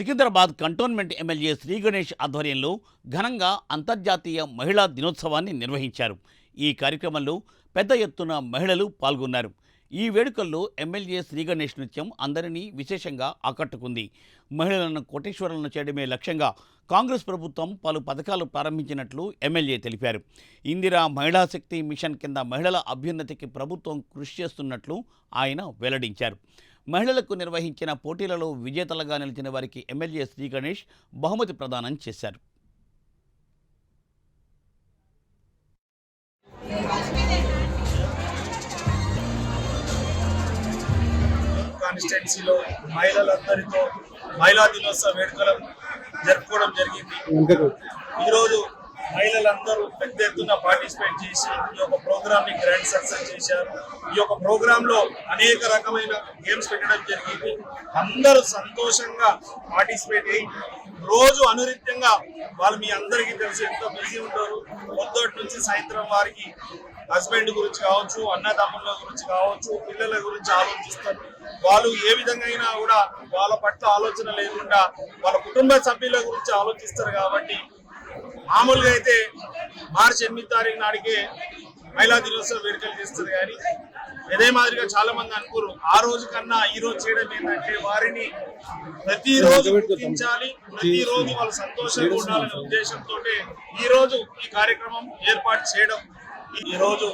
Secunderabad cantonment MLA Shri Ganesh ఆధ్వర్యంలో ఘనంగా అంతర్జాతీయ మహిళా దినోత్సవాన్ని నిర్వహించారు. ఈ కార్యక్రమంలో పెద్ద ఎత్తున మహిళలు పాల్గొన్నారు. ఈ వేడుకల్లో ఎమ్మెల్యే శ్రీ గణేష్ నృత్యం అందరినీ విశేషంగా ఆకట్టుకుంది. మహిళలను కోటేశ్వరులను చేయడమే లక్ష్యంగా కాంగ్రెస్ ప్రభుత్వం పలు పథకాలు ప్రారంభించినట్లు ఎమ్మెల్యే తెలిపారు. ఇందిరా మహిళా శక్తి మిషన్ కింద మహిళల అభ్యున్నతికి ప్రభుత్వం కృషి చేస్తున్నట్లు ఆయన వెల్లడించారు. మహిళలకు నిర్వహించిన పోటీలలో విజేతలుగా నిలిచిన వారికి ఎమ్మెల్యే శ్రీ గణేష్ బహుమతి ప్రదానం చేశారు. కాన్స్టిట్యున్సీలో మహిళలందరితో మహిళా దినోత్సవ వేడుకలను జరుపుకోవడం జరిగింది. ఈరోజు మహిళలందరూ పెద్ద ఎత్తున పార్టిసిపేట్ చేసి ఈ యొక్క ప్రోగ్రామ్ని గ్రాండ్ సక్సెస్ చేశారు. ఈ యొక్క ప్రోగ్రామ్లో అనేక రకమైన గేమ్స్ పెట్టడం జరిగింది. అందరూ సంతోషంగా పార్టిసిపేట్ అయ్యి రోజు అనురిత్యంగా వాళ్ళు మీ అందరికీ తెలిసి ఎంతో బిజీ ఉంటారు. పొద్దుటి నుంచి సాయంత్రం వారికి హస్బెండ్ గురించి కావచ్చు అన్నదమ్ముల గురించి కావచ్చు పిల్లల గురించి ఆలోచిస్తారు. వాళ్ళు ఏ విధంగా అయినా కూడా వాళ్ళ పట్ల ఆలోచన లేకుండా వాళ్ళ కుటుంబ సభ్యుల గురించి ఆలోచిస్తారు కాబట్టి మామూలుగా అయితే మార్చి ఎనిమిది తారీఖు నాడికే మహిళా దినోత్సవ వేడుకలు చేస్తారు కానీ ఇదే మాదిరిగా చాలా మంది అనుకోరు. ఆ రోజు కన్నా ఈ రోజు చేయడం ఏంటంటే వారిని ప్రతిరోజు గుర్తించాలి ప్రతిరోజు వాళ్ళు సంతోషంగా ఉండాలనే ఉద్దేశంతో ఈ రోజు ఈ కార్యక్రమం ఏర్పాటు చేయడం. ఈ రోజు